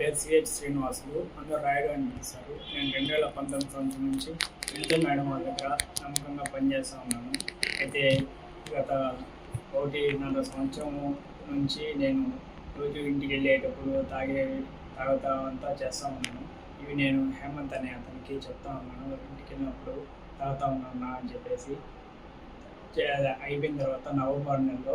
పేరు సిహెచ్ శ్రీనివాసులు. అందరూ రాయుడు అని పిలుస్తారు నేను రెండు వేల పంతొమ్మిది సంవత్సరం నుంచి వినిత మేడం వాళ్ళ దగ్గర నమ్మకంగా పనిచేస్తూ ఉన్నాను. అయితే గత ఒకటిన్నర సంవత్సరం నుంచి నేను రోజు ఇంటికి వెళ్ళేటప్పుడు తాగే తాగుతా అంతా చేస్తూ ఉన్నాను. ఇవి నేను హేమంత్ అనే అతనికి చెప్తా ఉన్నాను. ఇంటికి వెళ్ళినప్పుడు తాగుతా ఉన్నాను అని చెప్పేసి. అయిపోయిన తర్వాత నవంబర్ నెలలో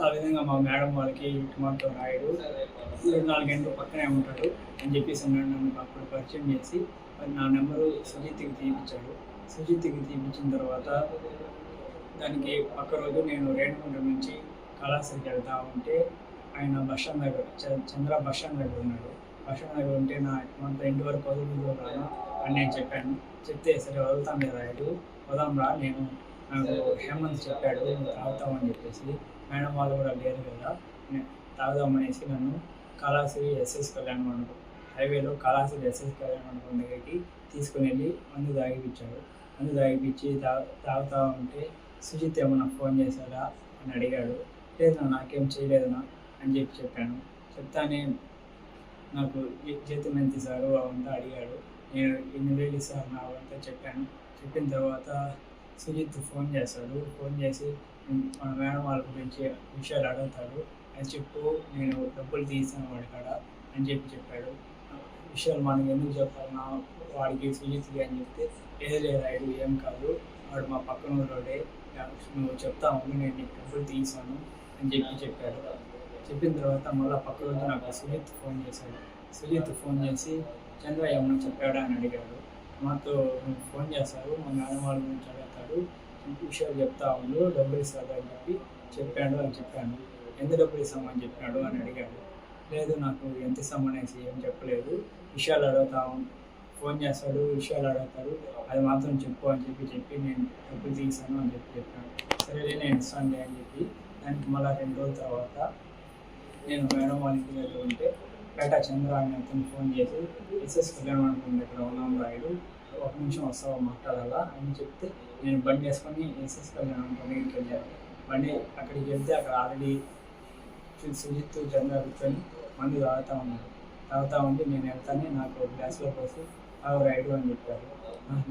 ఆ విధంగా మా మేడం వాళ్ళకి కుమార్తో రాయుడు ఇరవై నాలుగు గంటలు పక్కనే ఉంటాడు అని చెప్పేసి అన్నాడు. నన్ను అప్పుడు పరిచయం చేసి మరి నా నెంబరు సుజిత్కి తీయించాడు సుజిత్కి తీయించిన తర్వాత దానికి పక్క రోజు నేను రేణుగుంట నుంచి కళాశాలకి వెళ్తా ఉంటే ఆయన బస్ స్టాండ్ దగ్గర చంద్ర బస్ స్టాండ్ దగ్గర ఉన్నాడు. బస్ స్టాండ్ దగ్గర ఉంటే నా మనతో ఇంటి వరకు వదులుతున్నాను అని నేను చెప్పాను. చెప్తే సరే వదులుతాను లేదా రాయుడు వదాం రా నేను నాకు హేమంత్ చెప్పాడు తాగుతామని చెప్పేసి మేడం వాళ్ళు కూడా లేరు కదా తాగుదామనేసి నన్ను కళాశ్రీ ఎస్ఎస్ కళ్యాణ మండపం హైవేలో కళాశ్రీ ఎస్ఎస్ కళ్యాణ మండపం దగ్గరికి తీసుకుని వెళ్ళి మందు తాగిపించాడు మందు తాగిపించి తా తాగుతా ఉంటే సుజిత్ ఏమన్నా ఫోన్ చేశాడా అని అడిగాడు. లేదు నాకేం చేయలేదనా అని చెప్పి చెప్పాను. చెప్తానే నాకు జీతం ఎంత ఇస్తారు అవంతా అడిగాడు. నేను ఎన్ని వేలు సార్ నా అవంతా చెప్పాను. చెప్పిన తర్వాత సుజిత్ ఫోన్ చేస్తాడు. ఫోన్ చేసి మన మేడం వాళ్ళ గురించి విషయాలు అడుగుతాడు. అని చెప్పు నేను డబ్బులు తీసాను వాడి కాడ అని చెప్పి చెప్పాడు. విషయాలు మనం ఎందుకు చెప్పాలి? నా వాడికి సుజిత్కి అని చెప్తే లేదు లేదు ఏం కాదు. వాడు మా పక్కన ఊరోడే నువ్వు చెప్తా ఉండు నేను నీకు డబ్బులు తీసాను అని చెప్పి చెప్పాడు. చెప్పిన తర్వాత మళ్ళీ పక్క రోజు నాకు సుజిత్ ఫోన్ చేశాడు. సుజిత్ ఫోన్ చేసి చంద్ర ఏమన్నా చెప్పాడా? అని అడిగాడు. మాతో ఫోన్ చేశారు మా మేడం వాళ్ళ గురించి అడుగుతాడు విషయాలు చెప్తా ఉండు. డబ్బులు ఇస్తాడు అని చెప్పి చెప్పాడు అని చెప్పాను. ఎంత డబ్బులు ఇస్తామని చెప్పాడు అని అడిగాడు. లేదు నాకు ఎంత ఇస్తామనేసి ఏం చెప్పలేదు. విషయాలు అడుగుతా ఫోన్ చేస్తాడు విషయాలు అడుగుతాడు. అది మాత్రం చెప్పు అని చెప్పి చెప్పి నేను డబ్బులు తీసాను అని చెప్పి చెప్పాను సరే నేను ఇస్తానులే అని చెప్పి దానికి మళ్ళీ రెండు రోజుల తర్వాత నేను మేడం వాళ్ళ ఇంటి దగ్గర ఉంటే పేట చంద్ర అని అతను ఫోన్ చేసి ఎస్ఎస్ కళ్యాణ మండపం దగ్గర ఉన్నాం రాయుడు. ఒక నిమిషం వస్తావా మాట్లాడాలా? అని చెప్తే నేను బండి వేసుకొని ఎస్ఎస్ కళ్యాణ మండపం వెళ్ళాను. బండి అక్కడికి వెళ్తే అక్కడ ఆల్రెడీ సుజిత్ చంద్ర కూర్చొని మందు తాగుతా ఉన్నారు. తాగుతా ఉంటే నేను వెళ్తానే నాకు ఒక గ్లాస్లో పోసి అవి రైడు అని చెప్పారు.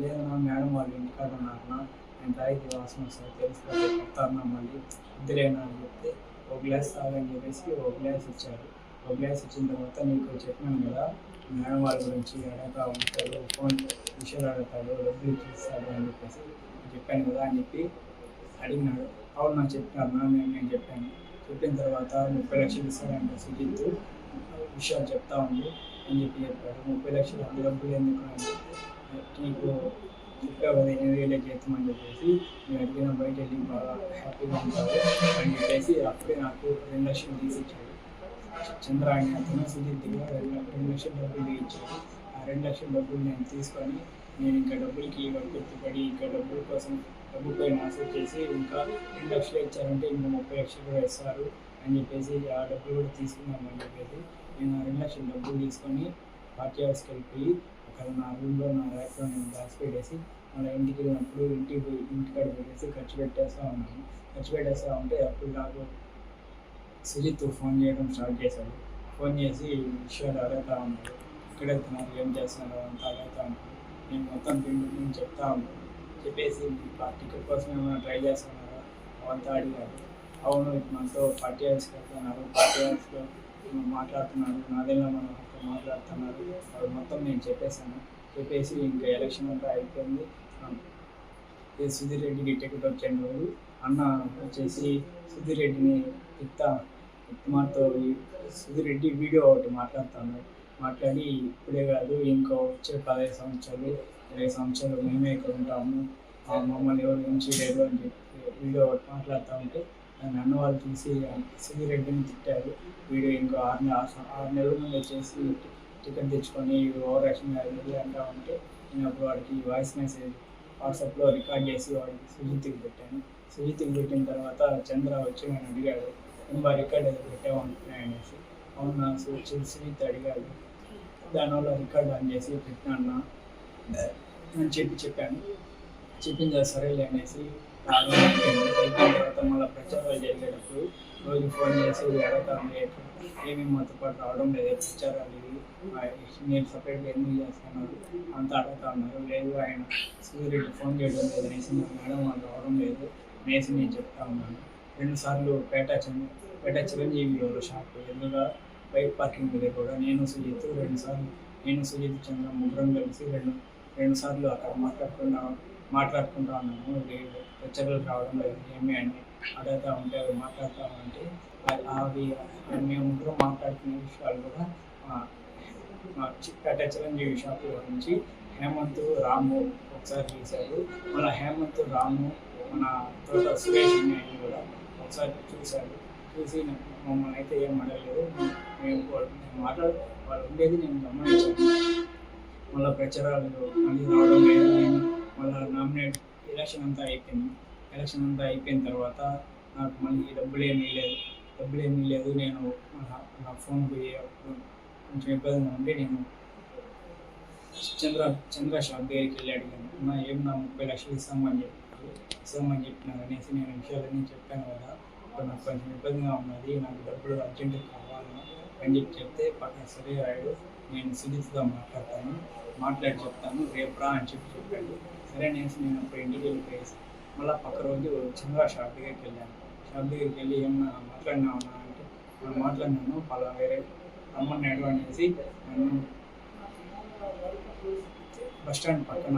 లేదన్నా మేడం వాళ్ళు ఇంటికాడ ఉన్నారన్నా నేను తాగితే వాసన వస్తుంది తెలిసిపోతే చెప్తాను మళ్ళీ. ఇద్దరేనా అని చెప్తే ఒక గ్లాస్ తాగని చెప్పేసి ఒక గ్లాస్ ఇచ్చారు. ఒక గ్లాస్ ఇచ్చిన తర్వాత నీకు చెప్పినాను కదా మేడం వాళ్ళ గురించి అడగ ఉంటాడు ఫోన్ విషయాలు అడుగుతాడు డబ్బులు ఇచ్చేస్తాడు అని చెప్పేసి చెప్పాను కదా అని చెప్పి అడిగినాడు. అవును నాకు చెప్పినారు నా నేను నేను చెప్పాను. చెప్పిన తర్వాత ముప్పై లక్షలు ఇస్తాడంటే సుజిత్ విషయాలు చెప్తా ఉంది అని చెప్పి చెప్పాడు. ముప్పై లక్షలు అంత డబ్బులు ఎందుకు అని చెప్తే, నీకు చెప్పావు కదా ఎన్ని వేలే చేస్తామని చెప్పేసి నేను అడిగిన బయట వెళ్ళి బాగా హ్యాపీగా ఉంటావు అని చెప్పేసి అప్పుడే నాకు రెండు లక్షలు తీసి ఇచ్చాడు చంద్ర అనే అతను సుజిత్ దగ్గర రెండు లక్ష- రెండు లక్షల డబ్బులు ఇచ్చాడు. ఆ రెండు లక్షల డబ్బులు నేను తీసుకొని నేను ఇంకా డబ్బులకి గుర్తుపడి ఇంకా డబ్బుల కోసం డబ్బు పైన ఆశ చేసి ఇంకా రెండు లక్షలు ఇచ్చారంటే ఇంకా ముప్పై లక్షలు కూడా ఇస్తారు అని చెప్పేసి ఆ డబ్బులు కూడా తీసుకున్నామని చెప్పేసి నేను ఆ రెండు లక్షల డబ్బులు తీసుకొని పార్టీ హౌస్కి వెళ్ళిపోయి అక్కడ నా రూమ్లో నా ర్యాక్లో నేను దాచి పెట్టేసి మళ్ళీ ఇంటికి వెళ్ళినప్పుడు ఇంటికి పోయి ఇంటికాడ పెట్టేసి ఖర్చు పెట్టేస్తూ ఉన్నాను. ఖర్చు పెట్టేస్తూ ఉంటే అప్పుడు నాకు సుజిత్ ఫోన్ చేయడం స్టార్ట్ చేశాడు. ఫోన్ చేసి విషయాలు అడుగుతా ఉన్నాడు. ఎక్కడ వెళ్తున్నారు? ఏం చేస్తున్నారు? అంతా అడుగుతా ఉన్నాడు. నేను మొత్తం పిండి నేను చెప్తాను చెప్పేసి టికెట్ కోసం ఏమైనా ట్రై చేస్తున్నారా? అవంతా అడిగారు. అవును మనతో పార్టీ హౌస్కి వెళ్తున్నారు పార్టీ హౌస్లో మాట్లాడుతున్నారు. నాదేనా మనం అక్కడ మాట్లాడుతున్నారు. అది మొత్తం నేను చెప్పేశాను. చెప్పేసి ఇంకా ఎలక్షన్ అంతా అయిపోయింది. సుధీర్ రెడ్డికి టికెట్ వచ్చాను రోజు అన్న వచ్చేసి సుధీర్ రెడ్డిని ఇత్తా మాతో సుధీర్ రెడ్డి వీడియో ఒకటి మాట్లాడుతున్నాడు. మాట్లాడి ఇప్పుడే కాదు ఇంకో వచ్చే పదహైదు సంవత్సరాలు ఇరవై సంవత్సరాలు మేమే ఇక్కడ ఉంటాము. ఆ మమ్మల్ని ఎవరు నుంచి లేదు అని చెప్పి వీడియో మాట్లాడుతూ ఉంటే నన్ను అన్న వాళ్ళు చూసి సుధీర్ రెడ్డిని తిట్టారు. వీడియో ఇంకో ఆరు నెల ఆరు నెలల ముందు వచ్చేసి టికెట్ తెచ్చుకొని ఓవర్ యాక్షన్ అది అంటా ఉంటే నేను అప్పుడు వాడికి వాయిస్ మెసేజ్ వాట్సాప్లో రికార్డ్ చేసి వాడికి సుజిత్కి పెట్టాను. సుజిత్కి పెట్టిన తర్వాత చంద్ర వచ్చి నన్ను అడిగాడు ఇంకా రికార్డ్ ఏదో పెట్టావు అంటున్నాయి అనేసి అవునా సుజిత్ సుజిత్ అడిగాడు. దానివల్ల రికార్డ్ ఆన్ చేసి పెట్టినా అని చెప్పి చెప్పాను. చెప్పింది సరేలే అనేసి అయిపోయిన తర్వాత మళ్ళీ ప్రచారాలు జరిగేటప్పుడు రోజు ఫోన్ చేసి అడగండి ఏమి మాతో పాటు రావడం లేదు ప్రచారాలు ఇవి నేను సపరేట్గా ఎందుకు చేస్తున్నారు అంత అడుగుతా ఉన్నారు లేదు ఆయన సూర్యుడు ఫోన్ చేయడం లేదు అనేసి మా మేడం వాళ్ళు రావడం లేదు అనేసి నేను చెప్తా ఉన్నాను. రెండు సార్లు పేట పేట చిరంజీవి గారు షాప్ ఎదురుగా బైక్ పార్కింగ్ దగ్గర కూడా నేను సుజిత్ రెండుసార్లు నేను సుజిత్ చంద్ర ముగ్గురం కలిసి రెండు రెండుసార్లు అక్కడ మాట్లాడుకుంటా మాట్లాడుకుంటా ఉన్నాము. లేదు రావడం లేదు. ఏమి అని అడగతా ఉంటే అవి మాట్లాడుతూ ఉంటే అవి మేము ముగ్గురం మాట్లాడుకునే విషయాలు కూడా ఆ, చిరంజీవి షాప్లో నుంచి హేమంత్ రాము ఒకసారి చూశారు. మన హేమంత్ రాము మన తోట సురేష్ కూడా ఒకసారి చూశారు. చూసి మమ్మల్ని అయితే ఏం అడగలేదు. మేము వాళ్ళు- మాట్లాడు వాళ్ళు ఉండేది నేను గమనించాను. మళ్ళీ ప్రచారాలు మళ్ళీ రావడం లేదు నేను మళ్ళీ నామినేట్ ఎలక్షన్ అంతా అయిపోయింది. ఎలక్షన్ అంతా అయిపోయిన తర్వాత నాకు మళ్ళీ డబ్బులు ఏమీ లేదు డబ్బులు ఏమీ లేదు నేను నా- ఫోన్ పోయి అప్పుడు కొంచెం ఇబ్బందిగా ఉండి నేను చంద్ర చంద్ర షాప్ దగ్గరికి వెళ్ళి అడిగాను. నా ఏం నా ముప్పై లక్షలు ఇస్తామని చెప్పారు. ఇస్తామని చెప్పినా అనేసి నేను విషయాలన్నీ చెప్పాను కదా. ఇప్పుడు నాకు కొంచెం ఇబ్బందిగా ఉన్నది. నాకు డబ్బులు అర్జెంట్ కావాలి అని చెప్పి చెప్తే పక్కన సరే రాయుడు నేను సిరీస్గా మాట్లాడతాను మాట్లాడి చెప్తాను రేపు రా అని చెప్పి చెప్పాడు. సరే అనేసి నేను అప్పుడు ఇంటికి వెళ్ళిపోయేసి మళ్ళీ పక్క రోజు చిన్నగా షాప్ దగ్గరికి వెళ్ళాను. షాప్ దగ్గరికి వెళ్ళి ఏమన్నా మాట్లాడినామన్నా అంటే నేను మాట్లాడినాను పలా వేరే రమ్మన్నాడు అనేసి నన్ను బస్ స్టాండ్ పక్కన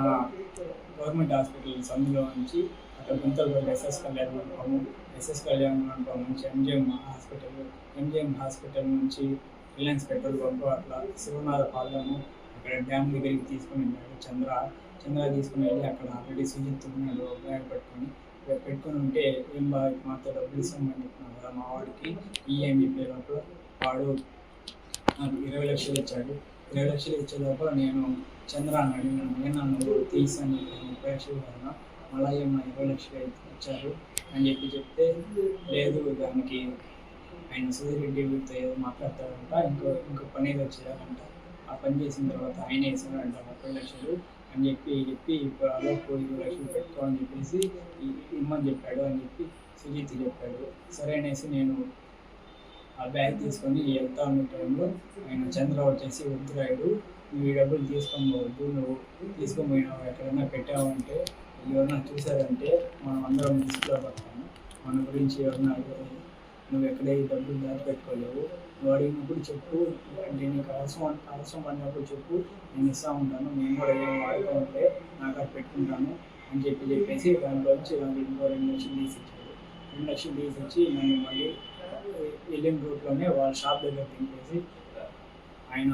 గవర్నమెంట్ హాస్పిటల్ సందులో నుంచి అక్కడ గుంతలు ఎస్ఎస్ కళ్యాణ్ మండపము ఎస్ఎస్ కళ్యాణ్ మండపం నుంచి ఎంజిఎం హాస్పిటల్ ఎంజిఎం హాస్పిటల్ నుంచి రిలయన్స్ పెట్రోల్ పంప్ అట్లా శివనాథ పాలెము అక్కడ డ్యామ్ దగ్గరికి తీసుకుని వెళ్ళాడు చంద్ర. చంద్ర తీసుకుని వెళ్ళి అక్కడ ఆల్రెడీ సుజిత్ ఉన్నాడు బ్యాగ్ పెట్టుకొని. పెట్టుకుని ఉంటే ఏం బాగా మాతో డబ్బులు ఇస్తామని చెప్పినాను కదా మా వాడికి. ఈఎంఈ పేరు వాడు నాకు ఇరవై లక్షలు ఇచ్చాడు. ఇరవై లక్షలు ఇచ్చే లోపల నేను చంద్ర అని అడిగినాను. నేను నన్ను తీసాను ముప్పై లక్షలు కదా మళ్ళీ ఏమన్నా ఇరవై లక్షలు అయితే ఇచ్చారు? అని చెప్పి చెప్తే లేదు దానికి ఆయన సూర్యరెడ్డితో ఏదో మాట్లాడతాడంట ఇంకో ఇంకో పని ఏదో వచ్చేదారంట ఆ పని చేసిన తర్వాత ఆయన వేసాడంట ముప్పై లక్షలు అని చెప్పి చెప్పి ఇప్పుడు అలా పోయి లక్షలు పెట్టుకో అని చెప్పేసి ఇమ్మని చెప్పాడు అని చెప్పి సుజిత్ చెప్పాడు. సరే అనేసి నేను ఆ బ్యాగ్ తీసుకొని వెళ్తా ఉన్న టైంలో ఆయన చంద్ర వచ్చేసి వద్దురాయుడు నువ్వు ఈ డబ్బులు తీసుకొని పోవద్దు నువ్వు తీసుకొని పోయినావు? ఎక్కడైనా పెట్టావంటే ఎవరన్నా చూసారంటే మనం అందరం లిస్ట్లో పడతాము. మన గురించి ఎవరన్నా అడిగారు, నువ్వు ఎక్కడ ఈ డబ్బులు దాచిపెట్టుకోలేవు? నువ్వు అడిగినప్పుడు చెప్పు. అంటే నీకు అవసరం అవసరం పడినప్పుడు చెప్పు. నేను ఇస్తా ఉంటాను. నేను కూడా ఏం వాడుతూ ఉంటే నాకు అది పెట్టుకుంటాను అని చెప్పి చెప్పేసి దాంట్లో నుంచి నాకు ఇంకో రెండు లక్షలు తీసి ఇచ్చాడు రెండు లక్షలు తీసి ఇచ్చి నన్ను మళ్ళీ వెళ్ళిన రూట్లోనే వాళ్ళ షాప్ దగ్గర తింపేసి ఆయన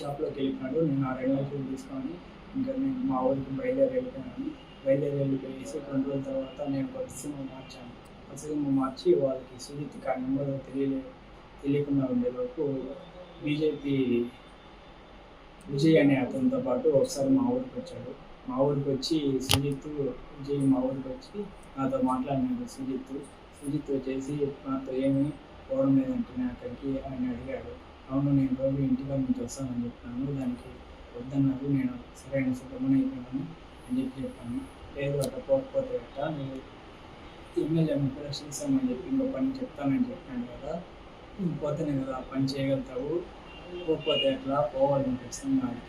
షాప్లోకి వెళ్ళిపోయినాడు నేను ఆ రెండు లక్షలు తీసుకొని ఇంకా నేను మా ఊరికి బయలుదేరి వెళ్ళిపోయాను. బయలుదేరి వెళ్ళిపోయేసి రెండు రోజుల తర్వాత నేను కొత్త సిమ్ మార్చాను. కొత్త సిమ్ మార్చి వాళ్ళకి సుజిత్ ఆ నెంబర్ తెలియలే తెలియకుండా ఉండేలోపు బీజేపీ విజయ్ అనే అతనితో పాటు ఒకసారి మా ఊరికి వచ్చాడు. మా ఊరికి వచ్చి సుజిత్ విజయ్ మా ఊరికి వచ్చి నాతో మాట్లాడినాడు సుజిత్. సుజిత్ వచ్చేసి నాతో ఏమి పోవడం లేదంటే నేను అక్కడికి ఆయన అడిగాడు. అవును నేను రోజు ఇంటిలో నుంచి వస్తానని చెప్పాను. దానికి వద్దన్నారు. నేను సరైన సుఖమని అయిపోయాను అని చెప్పి చెప్పాను. లేదు అట్లా పోకపోతే అట్ట నేను ఎమ్మెల్యే ముప్పై ఇస్తామని చెప్పి ఇంకో పని చెప్తానని చెప్పాను కదా. పోతేనే కదా ఆ పని చేయగలుగుతావు. పోకపోతే ఎట్లా? పోవాలి నువ్వు ఖచ్చితంగా అని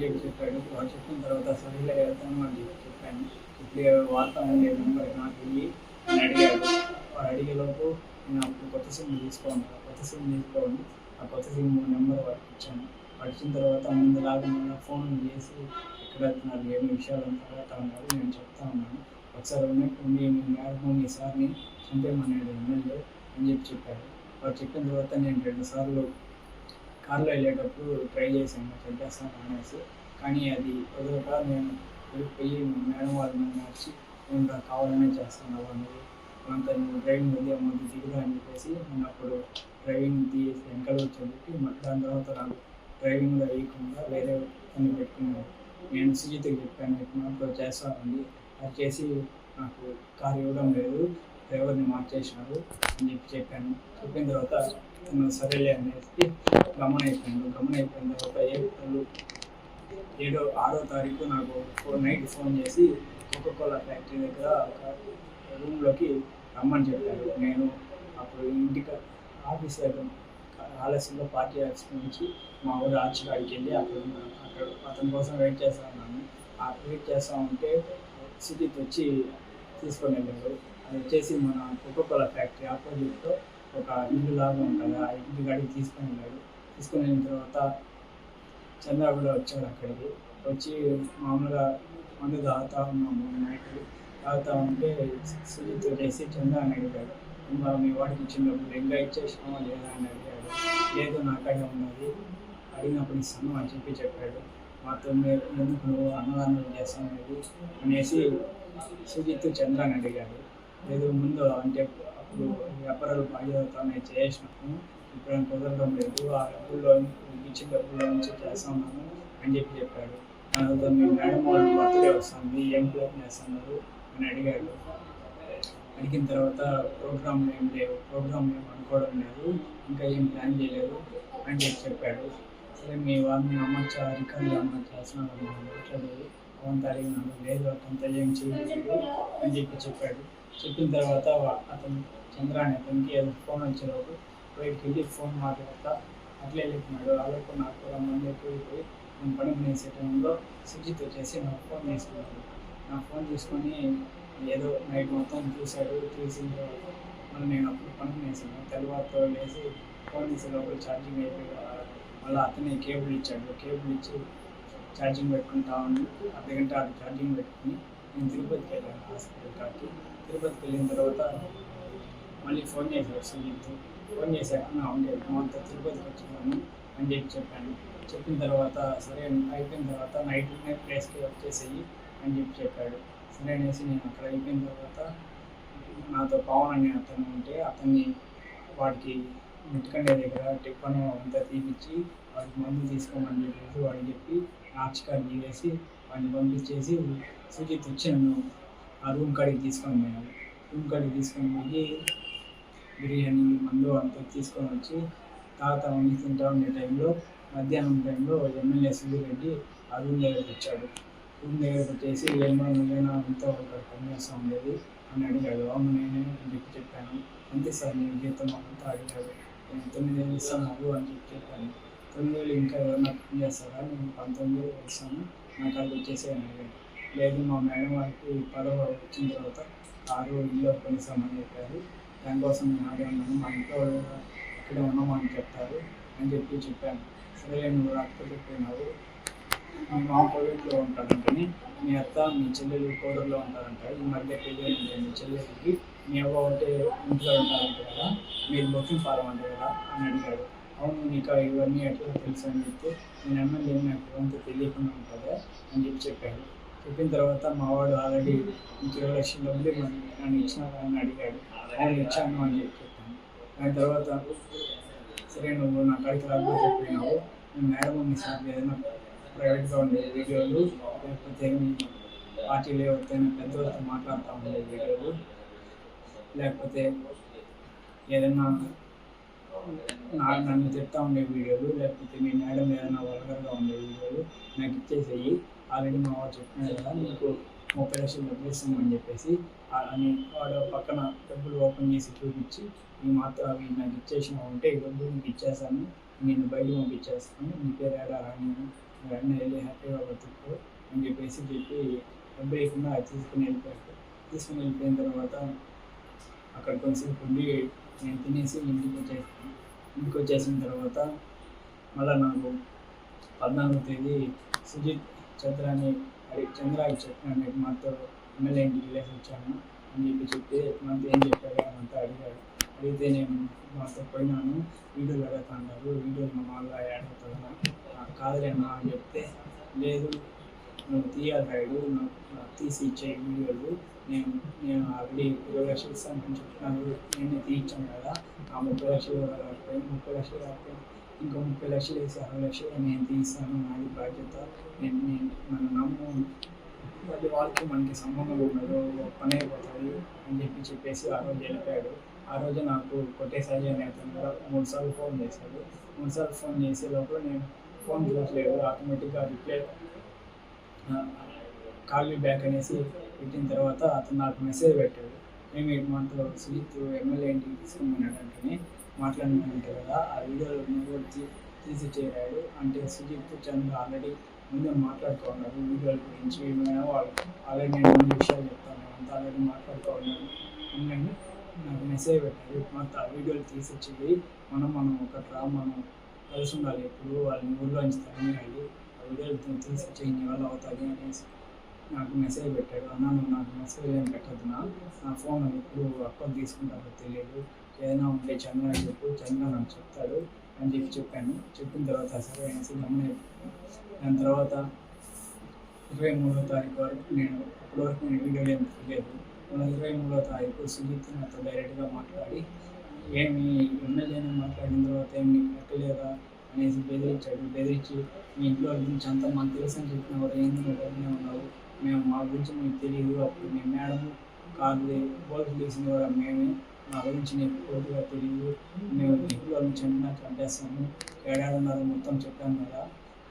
చెప్పి చెప్పాడు. వాడు చెప్పిన తర్వాత సరిగ్గా వెళ్తాను అని చెప్పి చెప్పాను. ఇప్పుడు వార్త ఉండే నెంబర్ నాకు వెళ్ళి అని అడిగాడు. వాడు అడిగేలోపు నేను అప్పుడు కొత్త సిమ్ తీసుకోండి కొత్త సిమ్ తీసుకోండి ఆ కొత్త సిమ్ నెంబర్ వాడికి ఇచ్చాను. వాడు తర్వాత ముందు లాగా ఫోన్ చేసి ఎక్కడ ఏమి విషయాలు అంతా నేను చెప్తా ఉన్నాను. ఒకసారి ఉన్నట్టుండి మీ మేడం మీ సార్ని చంపేమన్నాడు ఎమ్మెల్యే అని చెప్పి చెప్పాడు వారు చెప్పిన తర్వాత నేను రెండు సార్లు కార్లో వెళ్ళేటప్పుడు ట్రై చేశాను. చంపేస్తాను అనేసి. కానీ అది వదలక నేను వెళ్ళిపోయి మేడం వాళ్ళని మార్చి నేను కావాలనే చేస్తున్నావు నువ్వు అంత నువ్వు డ్రైవింగ్ వద్దే ముందు దిగుదా అని చెప్పేసి నేను అప్పుడు డ్రైవింగ్ తీసి వెనకాల చెప్పి మళ్ళీ దాని తర్వాత నాకు డ్రైవింగ్లో వేయకుండా వేరే పని పెట్టుకున్నాను నేను సుజిత్కి చెప్పాను ఇట్లా చేస్తామండి. అది చేసి నాకు కారు ఇవ్వడం లేదు. డ్రైవర్ని మార్చేసినారు అని చెప్పి చెప్పాను. చెప్పిన తర్వాత తను సరేలే అనేసి గమన అయిపోయాను గమన అయిపోయిన తర్వాత ఏప్రిల్ ఏడో ఆరో తారీఖు నాకు ఫోర్ నైట్ ఫోన్ చేసి కోకోకోలా ఫ్యాక్టరీ దగ్గర ఒక రూమ్లోకి రమ్మని చెప్పారు. నేను అప్పుడు ఇంటికి ఆఫీస్ దగ్గర ఆలస్యంలో పార్టీ ఆఫీస్ నుంచి మా ఊరు ఆర్చికాడికి వెళ్ళి అక్కడ అక్కడ అతని కోసం వెయిట్ చేస్తా ఉన్నాను. ఆ వెయిట్ చేస్తా ఉంటే సిటీకి వచ్చి తీసుకొని వెళ్ళారు. అది వచ్చేసి మన కోకోకోలా ఫ్యాక్టరీ ఆపోజిట్లో ఒక ఇల్లు లాగా ఉంటుంది. ఆ ఇంటి కాడికి తీసుకొని వెళ్ళాడు తీసుకొని వెళ్ళిన తర్వాత చంద్ర కూడా వచ్చాడు అక్కడికి. వచ్చి మామూలుగా మందు తాగుతా ఉన్నాము. నైట్ తాగుతా ఉంటే సుజిత్ చేసి చంద్ర అని అడిగాడు. మీ వాడికి ఇచ్చినప్పుడు డబ్బులు ఇంకా ఇచ్చేసినావా లేదా? అని అడిగాడు. లేదు నాకడే ఉన్నది. అడిగినప్పుడు ఇస్తాను అని చెప్పి చెప్పాడు. మాతో మీరు ఎందుకు నువ్వు అన్నదానం చేస్తావు అనేసి సుజిత్ చంద్ర అని అడిగాడు. లేదు ముందు అంటే అప్పుడు వ్యాపారాలు నేను చేసిన ఇప్పుడు కుదరడం లేదు. ఆ డబ్బుల్లో ఇచ్చిన డబ్బుల్లో నుంచి చేస్తున్నాను అని చెప్పి చెప్పాడు. తర్వాత మీ మేడం వాళ్ళు బర్త్డే వస్తుంది ఏం ప్లాన్ చేస్తున్నారు అని అడిగాడు. అడిగిన తర్వాత ప్రోగ్రామ్ ఏం లేవు ప్రోగ్రామ్ ఏం అనుకోవడం లేదు ఇంకా ఏం ప్లాన్ చేయలేదు అని చెప్పి చెప్పాడు. సరే మీ వాళ్ళని అమ్మచ్చా అమ్మ చేస్తున్నాను మాట్లాడేది కొంత అడిగినాను లేదు అతను ఏం చేయలేదు అని చెప్పి చెప్పాడు. చెప్పిన తర్వాత అతను చంద్ర అనే అతనికి ఏదో ఫోన్ వచ్చేలోపు బయటికి వెళ్ళి ఫోన్ మాట్లాడతా. అట్లే వెళ్ళిపోయినాడు అలాగే నాకు మంది ఎక్కువైపోయి నేను పని చేసే టైంలో సుజిత్ వచ్చేసి నాకు ఫోన్ తీసుకున్నాడు నా ఫోన్ తీసుకొని ఏదో నైట్ మొత్తం చూశాడు. చూసిన తర్వాత మళ్ళీ నేను అప్పుడు పని చేసాను తర్వాత లేచి ఫోన్ తీసే లోపల ఛార్జింగ్ అయిపోయి మళ్ళీ అతనే కేబుల్ ఇచ్చాడు. కేబుల్ ఇచ్చి ఛార్జింగ్ పెట్టుకుంటా ఉండి. అర్ధగంట అది ఛార్జింగ్ పెట్టుకుని నేను తిరుపతికి వెళ్ళాను హాస్పిటల్ కాకి తిరుపతికి వెళ్ళిన తర్వాత మళ్ళీ ఫోన్ చేశాడు సుజిత్ ఫోన్ చేశాక నా ఉండే అంతా తిరుపతికి వచ్చినాను అని చెప్పి చెప్పాను చెప్పిన తర్వాత సరే అయిపోయిన తర్వాత నైట్ ప్లేస్కి వచ్చేసేయి అని చెప్పి చెప్పాడు. సరే అనేసి నేను అక్కడ అయిపోయిన తర్వాత నాతో పవన్ అనే అతను ఉంటే అతన్ని వాడికి మిట్కండే దగ్గర టిఫన్ అంతా తీపిచ్చి వాడికి మందు తీసుకోమని చెప్పేసి వాడికి చెప్పి నాచికారు తీసేసి వాడిని పంపించేసి సుజిత్ వచ్చాను ఆ రూమ్ కాడికి తీసుకొని పోయాను రూమ్ కాడికి తీసుకొని పోయి బిర్యానీ మందు అంతా తీసుకొని వచ్చి తాత వండి తింటా ఉండే టైంలో మధ్యాహ్నం టైంలో ఎమ్మెల్యే రెడ్డి ఆ రూమ్ దగ్గరకు వచ్చాడు. రూమ్ దగ్గరకు వచ్చేసి ఏమో నువ్వేనా అంతా ఒక పనిచేస్తూ ఉండేది అని అడిగాడు. అవును నేనే అని చెప్పి చెప్పాను. అంతే సార్ నేను జీతం అంతా అడిగాడు. తొమ్మిది వేలు ఇస్తాను అని చెప్పి చెప్పాను. తొమ్మిది వేలు ఇంకా ఏమైనా ఫోన్ చేస్తారా? నేను పంతొమ్మిది వేలు ఇస్తాను నాకు అది వచ్చేసి అడిగాను లేదు మా మేడం వారికి పదవ వచ్చిన తర్వాత ఆరు ఇల్లు కొనిస్తామని చెప్పారు. దానికోసం నేను ఆడే ఉన్నాను. మా ఇంట్లో ఇక్కడ ఉన్నామని చెప్తారు అని చెప్పి చెప్పాను. సరే నువ్వు రాకపోతే పోయినావు మా మామ కోవిడ్లో ఉంటాడంటని మీ అత్త మీ చెల్లెలు కోడల్లో ఉంటారంట. ఈ మధ్య పెళ్ళి మీ చెల్లెలకి మీ అవ్వ ఉంటే ఇంట్లో ఉంటారంట కదా మీరు బుకింగ్ ఫారం అంటే కదా అని అడిగాడు. అవును నీకు ఇవన్నీ ఎట్లా తెలుసు అని చెప్తే నేను ఎమ్మెల్యే నాకు అంత తెలియకుండా ఉంటుందా? అని చెప్పి చెప్పాడు. చెప్పిన తర్వాత మా వాడు ఆల్రెడీ ఇరవై లక్షల డబ్బులు నన్ను ఇచ్చినావా అని అడిగాడు. ఆయన ఇచ్చాను అని చెప్పి చెప్పాను. దాని తర్వాత సరే నువ్వు నా కాడికి రాకపోతే పోయినావు నేను మేడం ఉంది సార్ ఏదైనా ప్రైవేట్గా ఉండే వీడియోలు లేకపోతే మీ పార్టీలో ఎవరితోనే మాట్లాడుతూ ఉండే వీడియోలు లేకపోతే ఏదైనా నాకు నన్ను చెప్తా ఉండే వీడియోలు లేకపోతే మీ మేడం ఏదైనా వల్గర్గా ఉండే వీడియోలు నాకు ఇచ్చేసేయి. ఆల్రెడీ మా వాడు చెప్పినాడు కదా నీకు ముప్పై లక్షలు డబ్బులు చెప్పేసి అని వాడు పక్కన డబ్బులు ఓపెన్ చేసి చూపించి ఈ మాత్రం అవి నాకు ఇచ్చేసిన ఉంటే ఈ డబ్బులు నీకు ఇచ్చేసాను నేను బయట పంపించేస్తాను నీ పేరు ఏడా రాని వెంటనే వెళ్ళి హ్యాపీగా బతుకు అని చెప్పేసి చెప్పి డబ్బు లేకుండా అది తీసుకుని వెళ్ళిపోయాడు. తీసుకుని వెళ్ళిపోయిన తర్వాత అక్కడ కొంచెం ఉండి నేను తినేసి ఇంటికి వచ్చేసాను ఇంటికి వచ్చేసిన తర్వాత మళ్ళీ నాకు పద్నాలుగో తేదీ సుజిత్ చంద్రాని అడిగి చంద్ర చెప్పినాను మాతో ఎమ్మెల్యే ఇంటికి వెళ్ళేసి వచ్చాను. అని చెప్పి చెప్తే మనతో ఏం చెప్పారు అని అంతా అడిగాడు. అడిగితే నేను మాతో పోయినాను. వీడియోలు అడుగుతున్నారు వీడియోలు మా వాళ్ళు యాడ్ అవుతుందా నాకు కాదులేనా అని చెప్తే లేదు నువ్వు తీయాలి రైడు నాకు తీసి ఇచ్చే వీడియోలు. నేను నేను ఆల్రెడీ ఇరవై లక్షలు ఇస్తాను అని చెప్తున్నాను నేను తీయించాను కదా ఆ ముప్పై లక్షలు కాకపోయి ముప్పై లక్షలు కాకపోయి ఇంకో ముప్పై లక్షలు వేసి అరవై లక్షలు నేను తీస్తాను నాది బాధ్యత. నేను నేను నన్ను నమ్ము. వాళ్ళ వాళ్ళకి మనకి సంబంధం ఉండదు పని అయిపోతుంది అని చెప్పి చెప్పేసి ఆ రోజు వెళ్ళిపోయాడు. ఆ రోజు నాకు కొట్టేసారి అని అతను కూడా మూడు సార్లు ఫోన్ చేశాడు. మూడు సార్లు ఫోన్ చేసే లోపల నేను ఫోన్ చూడట్లేదు ఆటోమేటిక్గా రిప్లై కాల్ బ్యాక్ అనేసి పెట్టిన తర్వాత అతను నాకు మెసేజ్ పెట్టాడు. మేము మంత్ సుజిత్ ఎమ్మెల్యే ఇంటికి తీసుకున్నాడు అంటే మాట్లాడినంటే కదా ఆ వీడియోలో నువ్వు తీ తీసి చేరాడు. అంటే సుజిత్ చంద్ర ఆల్రెడీ ముందే మాట్లాడుకున్నారు వీడియోల గురించి ఏమైనా వాళ్ళు ఆల్రెడీ నేను ముందు విషయాలు చెప్తాను. అంతా ఆల్రెడీ మాట్లాడుకున్నాను ఎందుకంటే నాకు మెసేజ్ పెట్టాడు. మొత్తం ఆ వీడియోలు తీసి మనం మనం ఒక డ్రా మనం కలిసి ఉండాలి. ఎప్పుడు వాళ్ళని ఊళ్ళోంచి తరిమేయాలి. ఆ వీడియోలు తీసి చెయ్యి వల్ల అవుతుంది అనేసి. నాకు మెసేజ్ పెట్టాడు అన్న నువ్వు నాకు మెసేజ్ ఏం పెట్టద్దు నా నా ఫోన్ ఎప్పుడు అకౌంట్ తీసుకుంటారో తెలియదు. ఏదైనా ఉంటే చంద్ర అని చెప్పు చంద్ర నాకు చెప్తాడు అని చెప్పి చెప్పాను. చెప్పిన తర్వాత సరే అనేసి గమని దాని తర్వాత ఇరవై మూడో తారీఖు వరకు నేను అప్పటి వరకు నేను వీడియోలు ఏం తెలియదు ఇరవై మూడో తారీఖు సుజిత్ నాతో డైరెక్ట్గా మాట్లాడి ఏమి ఎమ్మెల్యేని మాట్లాడిన తర్వాత ఏమి పెట్టలేదా అనేసి బెదిరించాడు. బెదిరించి మీ ఇంట్లో గురించి అంతా మాకు తెలుసు అని చెప్పిన వాడు ఏంది నువ్వు ఉన్నావు? మేము మా గురించి మీకు తెలియదు అప్పుడు మీ మేడం కార్లు పోలీసులు తీసిన కూడా మేమే. మా గురించి నీకు పూర్తిగా తెలియదు మేము ఇంట్లో నుంచి అన్నా చంపేస్తాము ఏడాడున్నారు మొత్తం చెప్పాను కదా.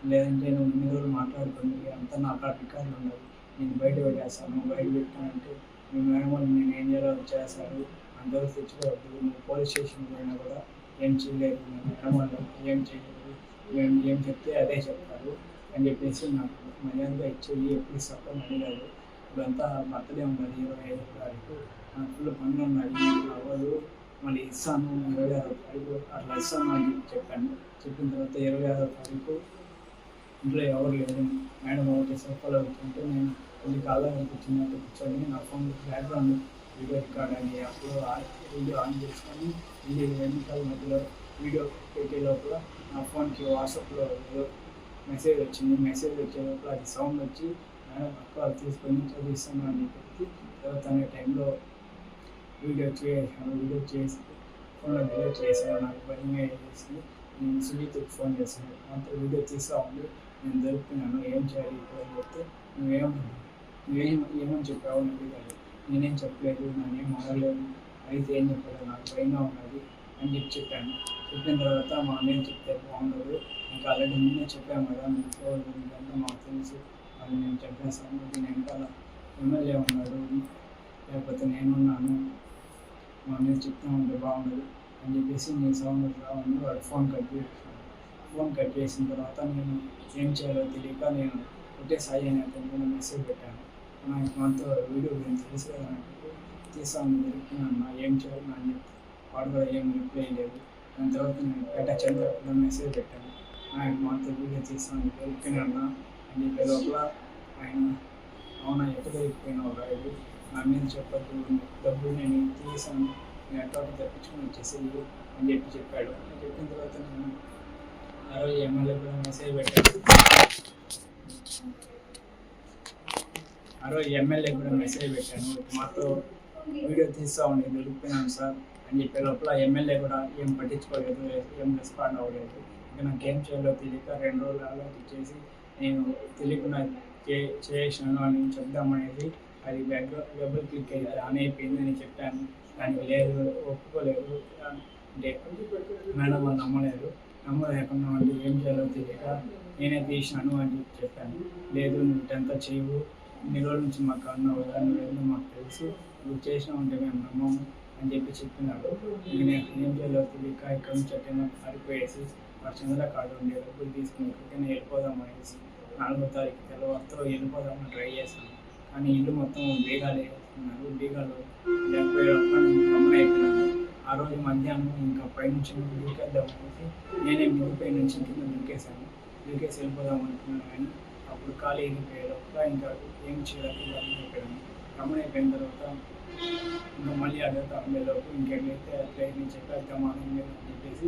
లేదంటే నువ్వు ఇన్ని రోజులు మాట్లాడుతుంది అంతా నా కాడ రికార్డులు ఉండదు నేను బయట పెట్టేస్తాను. బయట పెట్టానంటే మీ మేడం వాళ్ళు నేను ఏం చేయాలో అది చేస్తారు అందరూ తెచ్చుకోవద్దు. నువ్వు పోలీస్ స్టేషన్ పోయినా కూడా ఏం చేయలేదు. మేడం వాళ్ళు ఏం చేయలేదు. మేము ఏం చెప్తే అదే చెప్తారు. అని చెప్పేసి నాకు మర్యాదగా ఇచ్చేది ఎప్పుడు ఇస్తాను అడిగాడు ఇదంతా బర్త్డే ఉన్నది ఇరవై ఐదు తారీఖు. నాకు ఫుల్ పనులు ఉన్నాయి అవ్వదు మళ్ళీ ఇస్తాను ఇరవై ఆరో తారీఖు అట్లా ఇస్తాను అని చెప్పాను. చెప్పిన తర్వాత ఇరవై ఆరో తారీఖు ఇంట్లో ఎవరు లేరు. మేడం ఒకటి సోఫాలో అవుతుంటే నేను కొన్ని కాళ్ళ కూర్చున్నట్టు కూర్చొని నా ఫోన్ బ్యాక్గ్రౌండ్ వీడియో రికార్డ్ అని అప్పుడు వీడియో ఆన్ చేసుకొని వీడియో ఎన్నికల మధ్యలో వీడియో పెట్టే లోపల నా ఫోన్కి వాట్సాప్లో మెసేజ్ వచ్చింది. మెసేజ్ వచ్చే అది సౌండ్ వచ్చి మేడం అక్క తీసుకొని చదివిస్తాను అని చెప్పి తర్వాత అనే టైంలో వీడియో చేసాను వీడియో చేసి ఫోన్లో వీడియో చేశాను. నాకు భయంగా చేసి నేను సునీత్కి ఫోన్ చేశాను. అంతా వీడియో తీస్తా ఉంది నేను దొరుకుతున్నాను ఏం చేయాలి ఇప్పుడు? అని చెప్తే నువ్వేం నువ్వేం ఏమని చెప్పావు అని అడిగాడు నేనేం చెప్పలేదు నేనేం ఆడలేదు అయితే ఏం చెప్పలేదు నాకు భయంగా ఉన్నది అని చెప్పి చెప్పాను. చెప్పిన తర్వాత మా అన్నయ్య చెప్తే బాగుండదు. ఇంకా ఆల్రెడీ ముందే చెప్పాము కదా మీకు ఇదంతా మాకు తెలుసు అది నేను చెప్పేస్తాను నేను వెనకాల ఎమ్మెల్యే ఉన్నాడు లేకపోతే నేనున్నాను మా మీద చెప్తా ఉంటే బాగుండదు అని చెప్పేసి నేను సౌండ్ రావాలని వాడు ఫోన్ కట్ చేసాను ఫోన్ కట్ చేసిన తర్వాత నేను ఏం చేయాలో తెలియక నేను ఒకటే సాయి అనే అతను మెసేజ్ పెట్టాను. నాకు మనతో వీడియో గురించి తెలుసు కదా తీసాను దొరికినా ఏం చేయాలి అని చెప్తే వాడు కూడా ఏం రిప్లై లేదు. దాని తర్వాత నేను పేట చంద్ర కూడా మెసేజ్ పెట్టాను. ఆయన మాతో వీడియో చేసాను దొరికినా అని చెప్పే లోపల ఆయన అవునా ఎక్కడ వెళ్ళిపోయినావు రాయుడు నా మీద చెప్పద్దు డబ్బులు నేను తీసాను నేను ఎట్లా తప్పించుకొని వచ్చేసేది అని చెప్పి చెప్పాడు. అని చెప్పిన తర్వాత నేను ఆ రోజు ఎమ్మెల్యే కూడా మెసేజ్ పెట్టాను. ఆ రోజు ఎమ్మెల్యే కూడా మెసేజ్ పెట్టాను. మాతో వీడియో తీస్తా ఉండి దొరికిపోయినాను సార్ అని చెప్పే లోపల ఎమ్మెల్యే కూడా ఏం పట్టించుకోలేదు ఏం రెస్పాండ్ అవ్వలేదు. ఇంకా నాకు ఏం చేయాలో తెలియక రెండు రోజులు ఆలోచించేసి నేను తెలియకుండా చే చేసినాను అని చెప్దామనేది అది వెబ్ వెబ్ క్లిక్ అయితే అయిపోయింది అని చెప్పాను. దానికి లేదు ఒప్పుకోలేదు. అంటే మేడం వాళ్ళు నమ్మలేదు. నమ్మలేకుండా వాళ్ళు ఏం చేయాలో తెలియక నేనే తీసినాను అని చెప్పాను. లేదు నువ్వు టెన్త్ చేయవు. ఇన్ని రోజుల నుంచి మాకు అన్నావు కదా నువ్వేందో మాకు తెలుసు. నువ్వు చేసినా ఉంటే మేము నమ్మము అని చెప్పి చెప్పినాడు నేను ఏం చేయాలో తెలియక ఇక్కడ నుంచి ఎక్కడైనా పారిపోయేసి మా చంద్ర కార్డు ఉండే డబ్బులు తీసుకుని ఎక్కడికైనా వెళ్ళిపోదాం అనేసి నాలుగో తారీఖు తెల్లవారుతో వెళ్ళిపోదామని ట్రై చేశాను. కానీ ఇల్లు మొత్తం బీగాలు వేస్తున్నారు బీగాలు లేకపోయేటప్పుడు ఆ రోజు మధ్యాహ్నం ఇంకా పైనుంచి దూకేద్దాం అనేసి నేనే మిద్ది పై నుంచి కింద దూకేశాను దూకేసి వెళ్ళిపోదాం అనుకున్నాను కానీ అప్పుడు ఖాళీ అయిపోయే ఇంకా ఏం చేయాలి? గమనైపోయాను గమనైపోయిన తర్వాత ఇంకా మళ్ళీ అడుగుతా ఉండేలోపు ఇంకెట్లయితే అట్లయితే నేను చెప్పేద్దాం అని చెప్పేసి